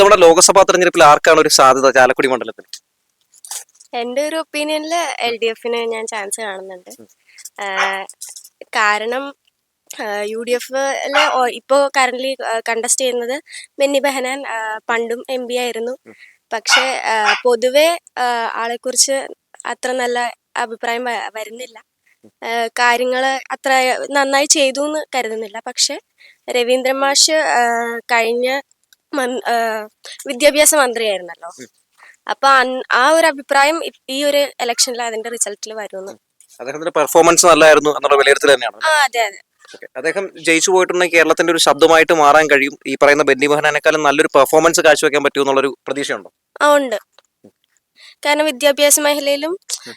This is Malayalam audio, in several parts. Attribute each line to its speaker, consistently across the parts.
Speaker 1: ഇത്തവണ ലോക്സഭാ തെരഞ്ഞെടുപ്പിൽ ആർക്കാണ് ഒരു സാധ്യത ചാലക്കുടി മണ്ഡലത്തിൽ?
Speaker 2: എന്റെ ഒരു ഒപ്പീനിയനിൽ എൽ ഡി എഫിന് ഞാൻ ചാൻസ് കാണുന്നുണ്ട്. കാരണം യു ഡി എഫിൽ ഇപ്പോൾ കറന്റ് കണ്ടസ്റ്റ് ചെയ്യുന്നത് ബെന്നി ബെഹനാൻ പണ്ടും എം പി ആയിരുന്നു. പക്ഷെ പൊതുവെ ആളെ ആളെക്കുറിച്ച് അത്ര നല്ല അഭിപ്രായം വരുന്നില്ല. കാര്യങ്ങൾ അത്ര നന്നായി ചെയ്തു എന്ന് കരുതുന്നില്ല. പക്ഷെ രവീന്ദ്രമാഷ് കഴിഞ്ഞ വിദ്യാഭ്യാസ മന്ത്രിയായിരുന്നല്ലോ. അപ്പൊ ആ ഒരു അഭിപ്രായം ഈ ഒരു ഇലക്ഷനിൽ അതിന്റെ റിസൾട്ടിൽ വരുമെന്ന്
Speaker 1: അദ്ദേഹത്തിന്റെ പെർഫോമൻസ് നല്ലായിരുന്നു എന്നുള്ള വിലയിരുത്തൽ തന്നെയാണ്.
Speaker 2: ആ അതെ അതെ.
Speaker 1: അദ്ദേഹം ജയിച്ചു പോയിട്ടുണ്ടെങ്കിൽ കേരളത്തിന്റെ ഒരു ശബ്ദമായിട്ട് മാറാൻ കഴിയും. ഈ പറയുന്ന ബെന്നി ബെഹനാനേക്കാളും നല്ലൊരു പെർഫോമൻസ് കാഴ്ചവെക്കാൻ പറ്റുമെന്നുള്ളൊരു പ്രതീക്ഷയുണ്ടോ?
Speaker 2: ആ ഉണ്ട്. കാരണം വിദ്യാഭ്യാസ മേഖലയിലും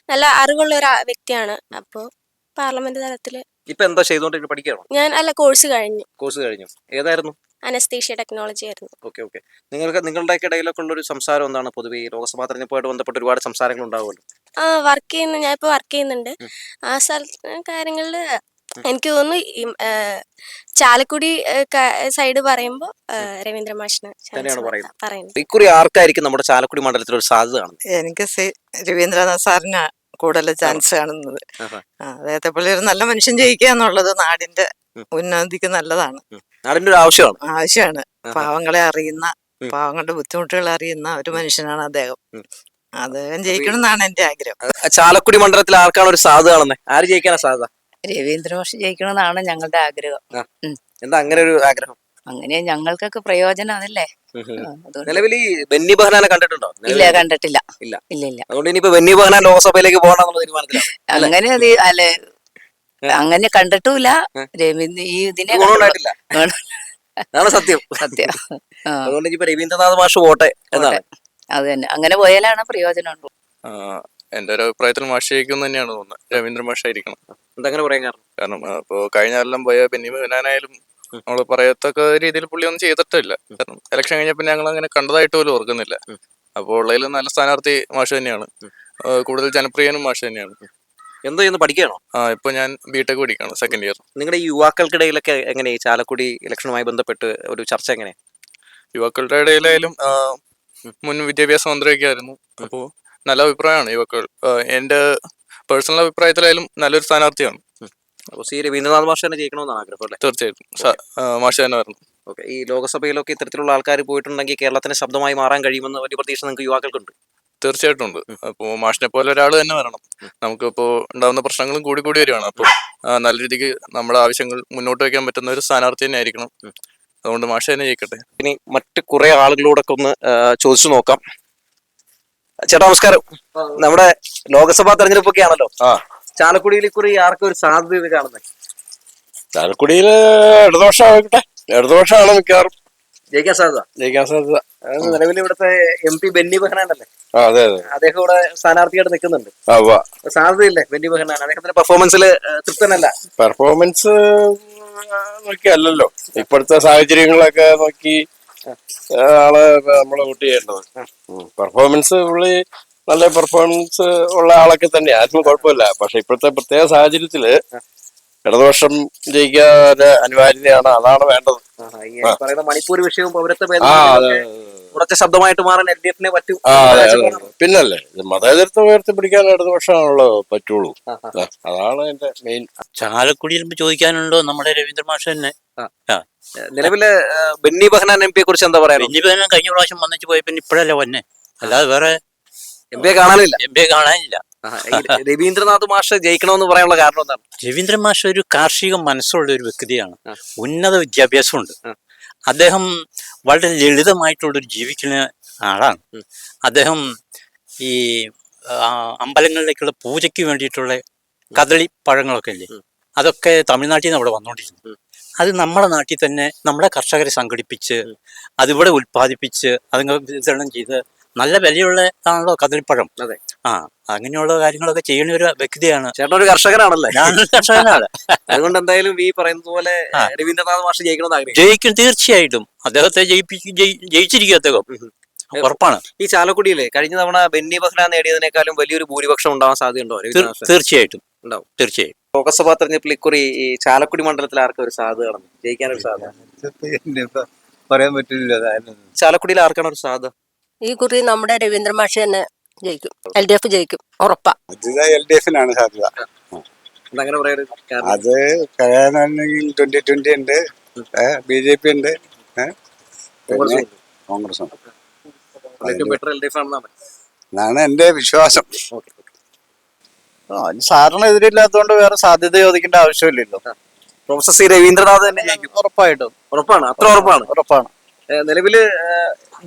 Speaker 2: നല്ല അറിവുള്ള ഒരു വ്യക്തിയാണ്. അപ്പോൾ പാർലമെന്റ് തലത്തിൽ
Speaker 1: ഇപ്പൊ എന്താ ചെയ്തോണ്ടിരിക്കുന്നത്
Speaker 2: ഞാൻ അല്ല കോഴ്സ് കഴിഞ്ഞു.
Speaker 1: കോഴ്സ് കഴിഞ്ഞു. ഏതായിരുന്നു?
Speaker 2: അനസ്തീഷ്യ ടെക്നോളജി ആയിരുന്നു.
Speaker 1: Okay okay. നിങ്ങൾക്ക് നിങ്ങളുടെ ഇടയിലൊക്കെ ഉള്ള ഒരു സംസാരം എന്താണ്? പൊതുവെ ഈ ലോക്സഭാ തെരഞ്ഞെടുപ്പുമായിട്ട് ബന്ധപ്പെട്ട് ഒരുപാട് സംസാരങ്ങൾ ഉണ്ടാവുമല്ലോ.
Speaker 2: ആ വർക്ക് ചെയ്യുന്ന ഞാൻ ഇപ്പോൾ വർക്ക് ചെയ്യുന്നുണ്ട്. ആ സ്ഥലത്ത് കാര്യങ്ങളിൽ എനിക്ക് തോന്നുന്നു ഈ, ചാലക്കുടി സൈഡ് പറയുമ്പോൾ രവീന്ദ്ര മാഷിന്
Speaker 1: തന്നെയാണ് പറയുന്നത്. ഇക്കുറി ആർക്കായിരിക്കും നമ്മുടെ ചാലക്കുടി മണ്ഡലത്തിൽ ഒരു സാധ്യത കാണുന്നത്?
Speaker 3: എനിക്ക് രവീന്ദ്രനാഥ് സാറിന് കൂടുതൽ ചാൻസ് കാണുന്നത്. അതേപോലെ അദ്ദേഹത്തെ പോലെ ഒരു നല്ല മനുഷ്യൻ ജയിക്കുക എന്നുള്ളത് നാടിന്റെ. ഉന്നതിക്ക് നല്ലതാണ്.
Speaker 1: നാടിന്റെ ഒരു ആവശ്യമാണ്.
Speaker 3: ആവശ്യമാണ്. പാവങ്ങളെ അറിയുന്ന. പാവങ്ങളുടെ ബുദ്ധിമുട്ടുകൾ അറിയുന്ന ഒരു മനുഷ്യനാണ് അദ്ദേഹം. അദ്ദേഹം ജയിക്കണം എന്നാണ് എന്റെ ആഗ്രഹം.
Speaker 1: ചാലക്കുടി മണ്ഡലത്തിൽ ആർക്കാണ് ഒരു സാധ്യത കാണുന്നത് ആര് ജയിക്കാനാ സാധ്യത?
Speaker 4: രവീന്ദ്രമാഷ് ജയിക്കണമെന്നാണ് ഞങ്ങളുടെ ആഗ്രഹം.
Speaker 1: എന്താ അങ്ങനെ ഒരു ആഗ്രഹം?
Speaker 4: അങ്ങനെ ഞങ്ങൾക്കൊക്കെ പ്രയോജനം അതല്ലേ
Speaker 1: നിലവിൽ ഈ ബെന്നി ബഹനാനെ കണ്ടിട്ടുണ്ടോ?
Speaker 4: ഇല്ല കണ്ടിട്ടില്ല.
Speaker 1: ഇല്ല.
Speaker 4: ഇല്ല ഇല്ല.
Speaker 1: അതുകൊണ്ട് ഇനിയിപ്പോ ബെന്നി ബഹനാൻ ലോക്സഭയിലേക്ക് പോകണമെന്നുള്ള തീരുമാനത്തിലാണ്. അല്ലേ?
Speaker 4: അങ്ങനെ അല്ലെ അങ്ങനെ കണ്ടിട്ടുമില്ല. രവീന്ദ്ര ഈ ഇതിനെ
Speaker 1: അതാണ് സത്യം.
Speaker 4: സത്യം.
Speaker 1: അതുകൊണ്ട് രവീന്ദ്രനാഥ് മാഷ് പോട്ടെ എന്നാണ്.
Speaker 4: അത് തന്നെ. അങ്ങനെ പോയാലാണ് പ്രയോജനം ഉള്ളൂ.
Speaker 5: എന്റെ ഒരു അഭിപ്രായത്തിൽ മാഷ് തന്നെയാണ് തോന്നുന്നത് രവീന്ദ്ര മാഷായിരിക്കണം.
Speaker 1: എന്താ അങ്ങനെ പറയാൻ കാരണം?
Speaker 5: കാരണം ഇപ്പൊ കഴിഞ്ഞ കൊല്ലം പോയ ബെന്നി നമ്മൾ പറയത്തക്ക രീതിയിൽ പുള്ളി ഒന്നും ചെയ്തിട്ടില്ല. കാരണം ഇലക്ഷൻ കഴിഞ്ഞപ്പോൾ ഞങ്ങൾ അങ്ങനെ കണ്ടതായിട്ട് പോലും ഓർക്കുന്നില്ല. അപ്പോൾ ഉള്ളതിൽ നല്ല സ്ഥാനാർത്ഥി മാഷ് തന്നെയാണ്. കൂടുതൽ ജനപ്രിയനും മാഷ് തന്നെയാണ്.
Speaker 1: എന്തോ ചെയ്യുന്നു? പഠിക്കുകയാണോ?
Speaker 5: ആ ഇപ്പൊ ഞാൻ ബിടെക് പഠിക്കുകയാണ് സെക്കൻഡ് ഇയർ
Speaker 1: നിങ്ങളുടെ ഈ യുവാക്കൾക്കിടയിലൊക്കെ എങ്ങനെ ഈ ചാലക്കുടി ഇലക്ഷനുമായി ബന്ധപ്പെട്ട് ഒരു ചർച്ച എങ്ങനെ
Speaker 5: യുവാക്കളുടെ ഇടയിലായാലും ആ, മുൻ വിദ്യാഭ്യാസ മന്ത്രിയൊക്കെ ആയിരുന്നു. അപ്പോൾ നല്ല അഭിപ്രായമാണ് യുവാക്കൾ. ആ, എന്റെ പേഴ്സണൽ അഭിപ്രായത്തിലായാലും നല്ലൊരു സ്ഥാനാർത്ഥിയാണ്.
Speaker 1: അപ്പോൾ സി രവീന്ദ്രനാഥ് മാഷ് തന്നെ ജയിക്കണമെന്നാണ് ആഗ്രഹം അല്ലേ?
Speaker 5: തീർച്ചയായിട്ടും. സ- ആ, മാഷ് തന്നെ വരണം.
Speaker 1: ഓക്കെ. ഈ ലോകസഭയിലൊക്കെ ഇത്തരത്തിലുള്ള ആൾക്കാർ പോയിട്ടുണ്ടെങ്കിൽ കേരളത്തിന് ശബ്ദമായി മാറാൻ കഴിയുമെന്ന് വലിയ പ്രതീക്ഷ നിങ്ങൾക്ക് യുവാക്കൾക്കുണ്ട്?
Speaker 5: തീർച്ചയായിട്ടും ഉണ്ട്. അപ്പോൾ മാഷിനെ പോലെ ഒരാൾ തന്നെ വരണം. നമുക്കിപ്പോൾ ഉണ്ടാകുന്ന പ്രശ്നങ്ങളും കൂടി കൂടി വരികയാണ്. അപ്പോൾ നല്ല രീതിക്ക് നമ്മുടെ ആവശ്യങ്ങൾ മുന്നോട്ട് വയ്ക്കാൻ പറ്റുന്ന ഒരു സ്ഥാനാർത്ഥി തന്നെ ആയിരിക്കണം. അതുകൊണ്ട് മാഷ തന്നെ ജയിക്കട്ടെ.
Speaker 1: ഇനി മറ്റ് കുറെ ആളുകളോടൊക്കെ ഒന്ന് ചോദിച്ചു നോക്കാം. ചേട്ടാ നമസ്കാരം. നമ്മുടെ ലോകസഭാ തെരഞ്ഞെടുപ്പൊക്കെ ആണല്ലോ. ചാലക്കുടിയിൽ കുറി ആർക്കും ഒരു സാധ്യത കാണുന്നത്.
Speaker 6: ചാലക്കുടിയിൽ ഇടതുപക്ഷമാകട്ടെ ഇടതുപക്ഷമാണ് മിക്കവാറും.
Speaker 1: ജയിക്കാൻ സാധ്യത.
Speaker 6: ജയിക്കാൻ സാധ്യത.
Speaker 1: നിലവിൽ ഇവിടുത്തെ എം പി ബെന്നി ബെഹനാനല്ലേ?
Speaker 6: ആ അതെ അതെ.
Speaker 1: അദ്ദേഹം ഇവിടെ സ്ഥാനാർത്ഥിയായിട്ട് നിൽക്കുന്നുണ്ട്. സാധ്യതയില്ലേ ബെന്നി ബെഹനാൻ? അദ്ദേഹത്തിന്റെ പെർഫോമൻസിൽ തൃപ്തനല്ല.
Speaker 6: പെർഫോമൻസ് നോക്കി അല്ലല്ലോ. ഇപ്പോഴത്തെ സാഹചര്യങ്ങളൊക്കെ നോക്കി ആൾ നമ്മൾ വോട്ട് ചെയ്യേണ്ടത്. പെർഫോമൻസ് പുള്ളി നല്ല പെർഫോമൻസ് ഉള്ള ആളൊക്കെ തന്നെ ആർക്കും കുഴപ്പമില്ല. പക്ഷെ ഇപ്പോഴത്തെ പ്രത്യേക സാഹചര്യത്തിൽ ഇടതുപക്ഷം ജയിക്കാൻ അനിവാര്യതയാണ്. അതാണ് വേണ്ടത്.
Speaker 1: പറയുന്ന മണിപ്പൂർ വിഷയവും പൗരത്വ ഉറച്ച ശബ്ദമായിട്ട് മാറാൻ എൽ ഡി എഫിനെ പറ്റൂ.
Speaker 6: പിന്നല്ലേ മതേതരത്തെ മതേതരത്വം ഉയർത്തിപ്പിടിക്കാൻ ഇടതുപക്ഷമാണല്ലോ പറ്റുള്ളൂ. അതാണ് എന്റെ മെയിൻ
Speaker 7: ചാലക്കുടിയിൽ ചോദിക്കാനുണ്ടോ നമ്മുടെ രവീന്ദ്ര മാഷ് തന്നെ
Speaker 1: നിലവിൽ ബെന്നി ബഹനാൻ എം പിയെ കുറിച്ച് എന്താ പറയാ
Speaker 7: ബെന്നി ബഹനാൻ കഴിഞ്ഞ പ്രാവശ്യം വന്നിട്ട് പോയ പിന്നെ ഇപ്പോഴല്ലേ വന്നെ? അല്ലാതെ വേറെ
Speaker 1: എം പിയെ കാണാനില്ല.
Speaker 7: എം കാണാനില്ല.
Speaker 1: രവീന്ദ്രനാഥ് മാഷ് ജയിക്കണമെന്ന് പറയാനുള്ള കാരണം എന്താണ്?
Speaker 7: രവീന്ദ്രൻ മാഷ് ഒരു കാർഷിക മനസ്സുള്ള ഒരു വ്യക്തിയാണ്. ഉന്നത വിദ്യാഭ്യാസമുണ്ട്. അദ്ദേഹം വളരെ ലളിതമായിട്ടുള്ളൊരു ജീവിക്കുന്ന ആളാണ്. അദ്ദേഹം ഈ അമ്പലങ്ങളിലേക്കുള്ള പൂജയ്ക്ക് വേണ്ടിയിട്ടുള്ള കദളി പഴങ്ങളൊക്കെ ഇല്ലേ? അതൊക്കെ തമിഴ്നാട്ടിൽ നിന്ന് അവിടെ വന്നുകൊണ്ടിരുന്നു അത് നമ്മുടെ നാട്ടിൽ തന്നെ നമ്മുടെ കർഷകരെ സംഘടിപ്പിച്ച് അതിവിടെ ഉൽപ്പാദിപ്പിച്ച് അതുങ്ങൾ വിതരണം ചെയ്ത് നല്ല വിലയുള്ള ആണല്ലോ കദളിപ്പഴം.
Speaker 1: അതെ.
Speaker 7: ആ അങ്ങനെയുള്ള കാര്യങ്ങളൊക്കെ ചെയ്യുന്ന ഒരു വ്യക്തിയാണ്.
Speaker 1: ചേട്ടൻ ഒരു കർഷകനാണല്ലേ?
Speaker 7: ഞാൻ കർഷകനാണ്.
Speaker 1: അതുകൊണ്ട് എന്തായാലും ഈ പറയുന്നത് പോലെ. രവീന്ദ്രനാഥ് മാഷ് ജയിക്കണമെന്ന് ആഗ്രഹിക്കും
Speaker 7: ജയിക്കും തീർച്ചയായിട്ടും. അദ്ദേഹത്തെ ജയിപ്പിക്കും ജയി- ജയിച്ചിരിക്കും അദ്ദേഹം. ഉറപ്പാണ്.
Speaker 1: ഈ ചാലക്കുടിയിലെ കഴിഞ്ഞ തവണ ബെന്നി ബഹ്ന നേടിയതിനേക്കാളും വലിയൊരു ഭൂരിപക്ഷം ഉണ്ടാവാൻ സാധ്യതയുണ്ടോ
Speaker 7: തീർ- തീർച്ചയായിട്ടും.
Speaker 1: ഉണ്ടാവും.
Speaker 7: തീർച്ചയായും
Speaker 1: ലോകസഭാ തെരഞ്ഞെടുപ്പിൽ ഇക്കുറി ഈ ചാലക്കുടി മണ്ഡലത്തിൽ ആർക്കും ഒരു സാധ്യത കാണുന്നു ജയിക്കാനൊരു സാധ്യത?
Speaker 8: പറയാൻ പറ്റില്ല
Speaker 1: ചാലക്കുടിയിൽ ആർക്കാണ് ഒരു സാധ്യത?
Speaker 9: ഈ കുറി നമ്മുടെ രവീന്ദ്ര മാഷ് തന്നെ ജയിക്കും. എൽ ഡി എഫ് ജയിക്കും ഉറപ്പാ.
Speaker 8: അത് എൽ ഡി എഫിനാണ് സാധ്യത.
Speaker 1: അങ്ങനെ പറയരുത്
Speaker 8: അത് ട്വന്റി ട്വന്റി ഉണ്ട് ബി ജെ പി ഉണ്ട് കോൺഗ്രസ് എന്നാണ് എന്റെ വിശ്വാസം.
Speaker 7: സാറിന് എതിരില്ലാത്തതുകൊണ്ട് വേറെ സാധ്യത ചോദിക്കേണ്ട ആവശ്യമില്ലല്ലോ.
Speaker 1: പ്രൊഫസർ സി രവീന്ദ്രനാഥ് തന്നെ ജയിക്കും
Speaker 7: ഉറപ്പായിട്ടും.
Speaker 1: ഉറപ്പാണ് അത്ര ഉറപ്പാണ്.
Speaker 7: ഉറപ്പാണ്.
Speaker 1: നിലവിൽ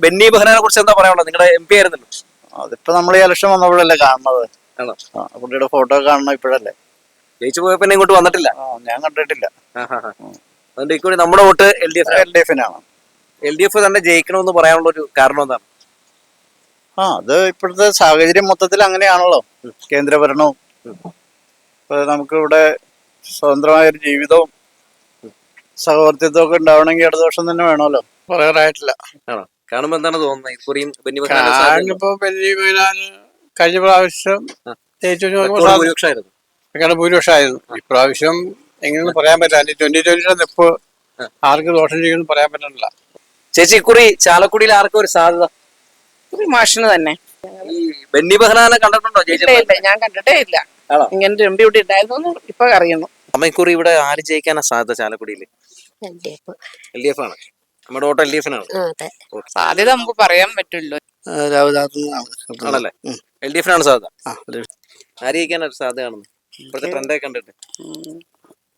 Speaker 1: ബെന്നി ബെഹനാനെ കുറിച്ച് എന്താ പറയാനുള്ളത്? നിങ്ങളുടെ എം പി ആയിരുന്നല്ലോ.
Speaker 7: അതിപ്പോ നമ്മൾ ഈ ഇലക്ഷൻ വന്നപ്പോഴല്ലേ കാണുന്നത്.
Speaker 1: ആണോ?
Speaker 7: കുട്ടിയുടെ പുള്ളിയുടെ ഫോട്ടോ കാണണം ഇപ്പോഴല്ലേ.
Speaker 1: ജയിച്ചു പോയപ്പോ പിന്നെ ഇങ്ങോട്ട് വന്നിട്ടില്ല?
Speaker 7: ഞാൻ കണ്ടിട്ടില്ല.
Speaker 1: അതുകൊണ്ട് ഇക്കൂടി നമ്മുടെ vote L D F
Speaker 7: L D എഫിനാണ്.
Speaker 1: L D F തന്നെ ജയിക്കണമെന്ന് പറയാനുള്ള ഒരു കാരണം എന്താണ്?
Speaker 7: ആ അത് ഇപ്പോഴത്തെ സാഹചര്യം മൊത്തത്തിൽ അങ്ങനെയാണല്ലോ. കേന്ദ്രഭരണവും. ഇപ്പൊ നമുക്കിവിടെ സ്വതന്ത്രമായ ഒരു ജീവിതവും സഹവർത്തിത്വം ഒക്കെ ഉണ്ടാവണമെങ്കിൽ ഇടതുപക്ഷം തന്നെ വേണമല്ലോ.
Speaker 6: പറയാറായിട്ടില്ല
Speaker 1: ആണോ? കാണുമ്പോ എന്താണ് തോന്നുന്നത്? ഇക്കുറിയും ബെന്നി ബെഹനാനെ സാധ്യത
Speaker 6: ഞാനിപ്പോ ബെന്നി ബെഹനാൻ കഴിഞ്ഞ പ്രാവശ്യം ജയിച്ചു നോക്കുമ്പോൾ
Speaker 1: റെക്കോർഡ്
Speaker 6: സാധ്യത
Speaker 1: ഭൂരിപക്ഷമായിരുന്നു.
Speaker 6: അങ്ങനെ ഭൂരിപക്ഷമായിരുന്നു. ഇപ്രാവശ്യം എങ്ങനെയൊന്നും പറയാൻ പറ്റില്ല. ട്വന്റി ട്വന്റിയുടെ നിപ്പ് ആർക്ക് ദോഷം ചെയ്യുമെന്ന് പറയാൻ പറ്റുന്നില്ല
Speaker 1: ചേച്ചി ഇക്കുറി ചാലക്കുടിയിൽ ആർക്കും ഒരു സാധ്യത?
Speaker 3: മാഷിന് തന്നെ.
Speaker 1: ഈ ബെന്നി ബെഹനാനെ കണ്ടിട്ടുണ്ടോ? ജയിച്ചിട്ടുണ്ടോ
Speaker 3: ഞാൻ കണ്ടിട്ടേ ഇല്ല.
Speaker 1: ആണോ?
Speaker 3: ഇങ്ങനെ രമ്പി ഇവിടെ ഉണ്ടായിരുന്നു ഇപ്പൊ അറിയുന്നു.
Speaker 1: അമ്മ ഇക്കുറി ഇവിടെ ആര് ജയിക്കാനാ സാധ്യത ചാലക്കുടിയിൽ
Speaker 9: എൽ ഡി എഫ്
Speaker 1: ആണ്. നമ്മുടെ വോട്ട് എൽ ഡി എഫിനാണ്
Speaker 9: അതെ.
Speaker 3: സാധ്യത നമുക്ക് പറയാൻ പറ്റുള്ളൂ.
Speaker 1: ആണല്ലേ? എൽ ഡി എഫിനാണ് സാധ്യത ആര് ജയിക്കാനാണ് ഒരു സാധ്യത കാണുന്നത് ഇപ്പോഴത്തെ ട്രെൻഡൊക്കെ കണ്ടിട്ട്.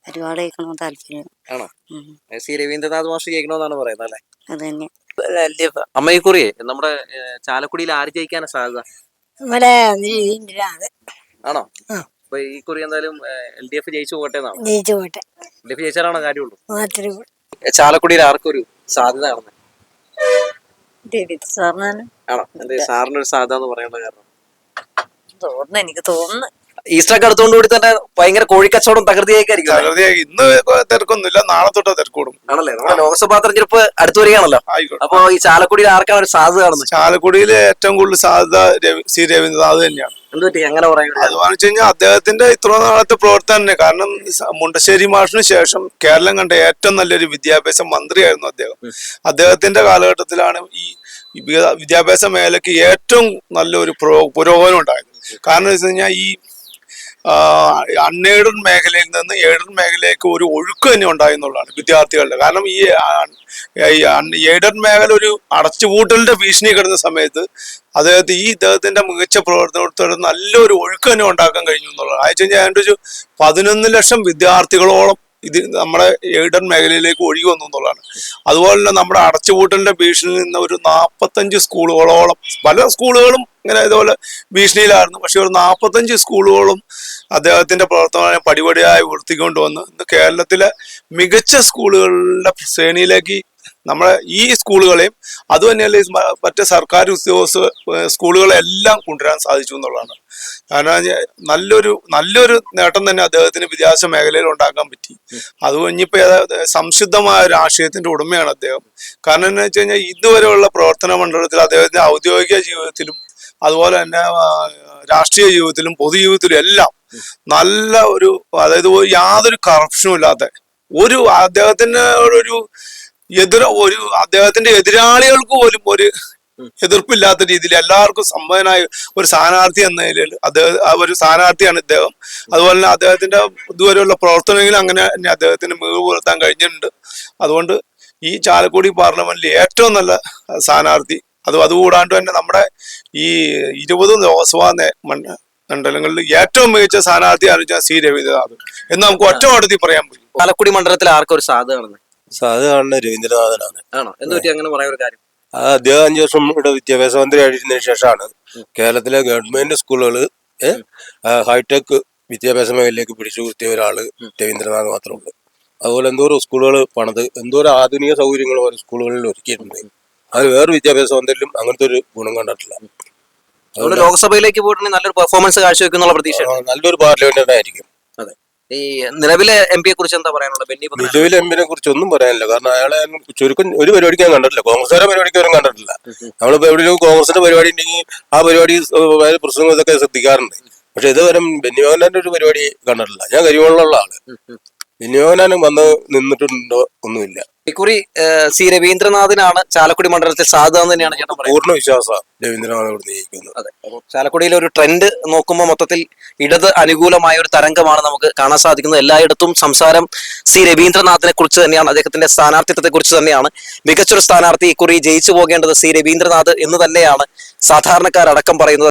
Speaker 4: ഒരുപാട് കേൾക്കണം താല്പര്യം.
Speaker 1: ആണോ? സി രവീന്ദ്രനാഥ് മാഷ് പറയുന്നത് അല്ലേ?
Speaker 4: അത് തന്നെ.
Speaker 1: നമ്മുടെ ചാലക്കുടിയിൽ ആര് ജയിക്കാനാ സാധ്യത ആണോ? അപ്പൊ ഈ കുറി എന്തായാലും എൽ ഡി എഫ് ജയിച്ചു പോകട്ടെ എന്നാണ്?
Speaker 9: ജയിച്ചു പോട്ടെ.
Speaker 1: എൽ ഡി എഫ് ജയിച്ചാലാണോ കാര്യമുള്ളൂ? ചാലക്കുടിയിൽ ആർക്കൊരു സാധ്യത കാണുന്നത്
Speaker 4: ഡേവിഡ് സാറിനാണ്.
Speaker 1: ആണോ? എന്തെങ്കിലും സാറിന് ഒരു സാധ്യത എന്ന് പറയാനുള്ള കാരണം?
Speaker 4: തോന്നുന്നു എനിക്ക് തോന്നുന്നു.
Speaker 1: ഈസ്റ്ററൊക്കെ അടുത്തോണ്ട് കൂടി തന്നെ ഭയങ്കര കോഴിക്കച്ചവടം തകൃതിയായിരിക്കും
Speaker 6: തകൃതിയായി. ഇന്ന് തിരക്കൊന്നുമില്ല. നാളെ തൊട്ട് തിരക്കൂടും.
Speaker 1: ആണല്ലേ? നമ്മുടെ ലോക്സഭാ തെരഞ്ഞെടുപ്പ് അടുത്തു വരികയാണല്ലോ.
Speaker 6: ആയിക്കോട്ടെ.
Speaker 1: അപ്പൊ ഈ ചാലക്കുടിയിൽ ആർക്കാണ് ഒരു സാധ്യത കാണുന്നത്?
Speaker 6: ചാലക്കുടിയിലെ ഏറ്റവും കൂടുതൽ സാധ്യത രവി- സി രവീന്ദ്രനാഥ് തന്നെയാണ്.
Speaker 1: എന്ത് പറ്റി? അങ്ങനെ പറയുന്നത്
Speaker 6: അത് വെച്ച് കഴിഞ്ഞാൽ അദ്ദേഹത്തിന്റെ ഇത്ര നാളത്തെ പ്രവർത്തനം തന്നെ. കാരണം സ- മുണ്ടശ്ശേരി മാഷിന് ശേഷം കേരളം കണ്ട ഏറ്റവും നല്ലൊരു വിദ്യാഭ്യാസ മന്ത്രിയായിരുന്നു അദ്ദേഹം. അദ്ദേഹത്തിന്റെ കാലഘട്ടത്തിലാണ് ഈ വിദ്യാ- വിദ്യാഭ്യാസ മേഖലയ്ക്ക് ഏറ്റവും നല്ലൊരു പുരോ- പുരോഗമനം ഉണ്ടായത്. കാരണം എന്ന് വെച്ച് കഴിഞ്ഞാൽ ഈ അൺഎയ്ഡഡ് മേഖലയിൽ നിന്ന് എയ്ഡഡ് മേഖലയിലേക്ക് ഒരു ഒഴുക്ക് തന്നെ ഉണ്ടായി എന്നുള്ളതാണ് വിദ്യാർത്ഥികളുടെ. കാരണം ഈ എയ്ഡഡ് മേഖല ഒരു അടച്ചുപൂട്ടലിന്റെ ഭീഷണി കിടന്ന സമയത്ത് അദ്ദേഹത്തെ ഈ ഇദ്ദേഹത്തിന്റെ മികച്ച പ്രവർത്തനത്തോട് നല്ലൊരു ഒഴുക്ക് തന്നെ ഉണ്ടാക്കാൻ കഴിഞ്ഞു എന്നുള്ളതാണ്. അയച്ചു കഴിഞ്ഞാൽ അതിന്റെ ഒരു പതിനൊന്ന് ലക്ഷം വിദ്യാർത്ഥികളോളം ഇത് നമ്മുടെ എയ്ഡൻ മേഖലയിലേക്ക് ഒഴുകി വന്നു എന്നുള്ളതാണ്. അതുപോലെ തന്നെ നമ്മുടെ അടച്ചുപൂട്ടലിന്റെ ഭീഷണിയിൽ നിന്ന് ഒരു നാൽപ്പത്തഞ്ച് സ്കൂളുകളോളം പല സ്കൂളുകളും ഇങ്ങനെ ഇതുപോലെ ഭീഷണിയിലായിരുന്നു. പക്ഷെ ഒരു നാൽപ്പത്തഞ്ച് സ്കൂളുകളും അദ്ദേഹത്തിന്റെ പ്രവർത്തനം പടിപടിയായി ഉയർത്തിക്കൊണ്ട് വന്ന് ഇന്ന് കേരളത്തിലെ മികച്ച സ്കൂളുകളുടെ ശ്രേണിയിലേക്ക് നമ്മളെ ഈ സ്കൂളുകളെയും അതുതന്നെയല്ല മറ്റ് സർക്കാർ ഉദ്യോഗസ്ഥ സ്കൂളുകളെല്ലാം കൊണ്ടുവരാൻ സാധിച്ചു എന്നുള്ളതാണ്. കാരണം നല്ലൊരു നല്ലൊരു നേട്ടം തന്നെ അദ്ദേഹത്തിന് വിദ്യാഭ്യാസ മേഖലയിൽ ഉണ്ടാക്കാൻ പറ്റി. അത് കഴിഞ്ഞിപ്പോ സംശുദ്ധമായ ഒരു ആശയത്തിന്റെ ഉടമയാണ് അദ്ദേഹം. കാരണം എന്ന് വെച്ച് കഴിഞ്ഞാൽ ഇതുവരെയുള്ള പ്രവർത്തന മണ്ഡലത്തിൽ അദ്ദേഹത്തിന്റെ ഔദ്യോഗിക ജീവിതത്തിലും അതുപോലെ തന്നെ രാഷ്ട്രീയ ജീവിതത്തിലും പൊതുജീവിതത്തിലും എല്ലാം നല്ല ഒരു അതായത് യാതൊരു കറപ്ഷനും ഇല്ലാത്ത ഒരു അദ്ദേഹത്തിന്റെ ഒരു എതിർ ഒരു അദ്ദേഹത്തിന്റെ എതിരാളികൾക്ക് പോലും ഒരു എതിർപ്പില്ലാത്ത രീതിയിൽ എല്ലാവർക്കും സമ്മതനായ ഒരു സ്ഥാനാർത്ഥി എന്ന നിലയിൽ അദ്ദേഹം ഒരു സ്ഥാനാർത്ഥിയാണ് ഇദ്ദേഹം. അതുപോലെ തന്നെ അദ്ദേഹത്തിന്റെ ഇതുവരെയുള്ള പ്രവർത്തനങ്ങളിൽ അങ്ങനെ തന്നെ അദ്ദേഹത്തിന് മികവ് പുലർത്താൻ കഴിഞ്ഞിട്ടുണ്ട്. അതുകൊണ്ട് ഈ ചാലക്കുടി പാർലമെന്റിൽ ഏറ്റവും നല്ല സ്ഥാനാർത്ഥി. അത് അതുകൂടാണ്ട് തന്നെ നമ്മുടെ ഈ ഇരുപത് ലോക്സഭാ മണ്ഡ- മണ്ഡലങ്ങളിൽ ഏറ്റവും മികച്ച സ്ഥാനാർത്ഥിയാണ് ഞാൻ സി. രവീന്ദ്രനാഥ്. എന്ന് നമുക്ക് ഒറ്റ വാർത്തയിൽ പറയാൻ പറ്റും.
Speaker 1: ചാലക്കുടി മണ്ഡലത്തിൽ ആർക്കൊരു സാധ്യത കാണുന്നത്
Speaker 8: രവീന്ദ്രനാഥനാണ്.
Speaker 1: ആണോ? എന്ത് പറ്റി? അങ്ങനെ പറയാൻ ഒരു കാര്യം.
Speaker 8: ആ അദ്ദേഹം അഞ്ചു വർഷം ഇവിടെ വിദ്യാഭ്യാസ മന്ത്രി ആയിരുന്നതിന് ശേഷമാണ് കേരളത്തിലെ ഗവൺമെന്റ് സ്കൂളുകൾ ഹൈടെക് വിദ്യാഭ്യാസ മേഖലയിലേക്ക് പിടിച്ചു കുത്തിയ ഒരാൾ രവീന്ദ്രനാഥ് മാത്രമേ ഉള്ളൂ. അതുപോലെ എന്തോരം സ്കൂളുകൾ പണിത് എന്തോരം ആധുനിക സൗകര്യങ്ങൾ ഓരോ സ്കൂളുകളിൽ ഒരുക്കിയിട്ടുണ്ട്. അത് വേറെ വിദ്യാഭ്യാസ മന്ത്രിയിലും അങ്ങനത്തെ ഒരു ഗുണം കണ്ടിട്ടില്ല.
Speaker 1: അതുകൊണ്ട് ലോക്സഭയിലേക്ക് പോയിട്ടുണ്ടെങ്കിൽ നല്ലൊരു പെർഫോമൻസ് കാഴ്ചവെക്കുന്നുള്ള പ്രതീക്ഷ
Speaker 8: നല്ലൊരു പാർലമെന്റ് ആയിരിക്കും
Speaker 1: ഈ നിലവിലെ എം പിയെ കുറിച്ച് എന്താ പറയാനുള്ളത്? ബെന്നി
Speaker 8: നിലവിലെ പിനെ കുറിച്ച് ഒന്നും പറയാനില്ല. കാരണം അയാളെ ഞാൻ ചുരുക്കം ഒരു പരിപാടിക്ക് ഞാൻ കണ്ടിട്ടില്ല. കോൺഗ്രസ്സുകാരെ പരിപാടിക്ക് വരും കണ്ടിട്ടില്ല. നമ്മളിപ്പോ എവിടെയെങ്കിലും കോൺഗ്രസിന്റെ പരിപാടി ഉണ്ടെങ്കിൽ ആ പരിപാടി പ്രസംഗം ഇതൊക്കെ ശ്രദ്ധിക്കാറുണ്ട്. പക്ഷെ ഇതുവരെ ബെന്നി ബെന്നിമോഹനാന്റെ ഒരു പരിപാടി കണ്ടിട്ടില്ല. ഞാൻ കരിവെള്ളമുള്ള ആൾ. ബെന്നി മോഹൻലാലും വന്ന് നിന്നിട്ടുണ്ടോ ഒന്നുമില്ല.
Speaker 1: ഇക്കുറി സി രവീന്ദ്രനാഥിനാണ് ചാലക്കുടി മണ്ഡലത്തിൽ സാധ്യത തന്നെയാണ് ചേട്ടൻ പറയുന്നത്.
Speaker 8: പൂർണ വിശ്വാസമാണ് രവീന്ദ്രനാഥ് ജയിക്കുന്നത്
Speaker 1: അതെ. അപ്പോൾ ചാലക്കുടിയിലെ ഒരു ട്രെൻഡ് നോക്കുമ്പോൾ മൊത്തത്തിൽ ഇടത് അനുകൂലമായ ഒരു തരംഗമാണ് നമുക്ക് കാണാൻ സാധിക്കുന്നത്. എല്ലായിടത്തും സംസാരം സി രവീന്ദ്രനാഥിനെ കുറിച്ച് തന്നെയാണ് അദ്ദേഹത്തിന്റെ സ്ഥാനാർത്ഥിത്വത്തെ കുറിച്ച് തന്നെയാണ്. മികച്ചൊരു സ്ഥാനാർത്ഥി ഇക്കുറി ജയിച്ചു പോകേണ്ടത് സി രവീന്ദ്രനാഥ് എന്ന് തന്നെയാണ് സാധാരണക്കാരടക്കം പറയുന്നത്.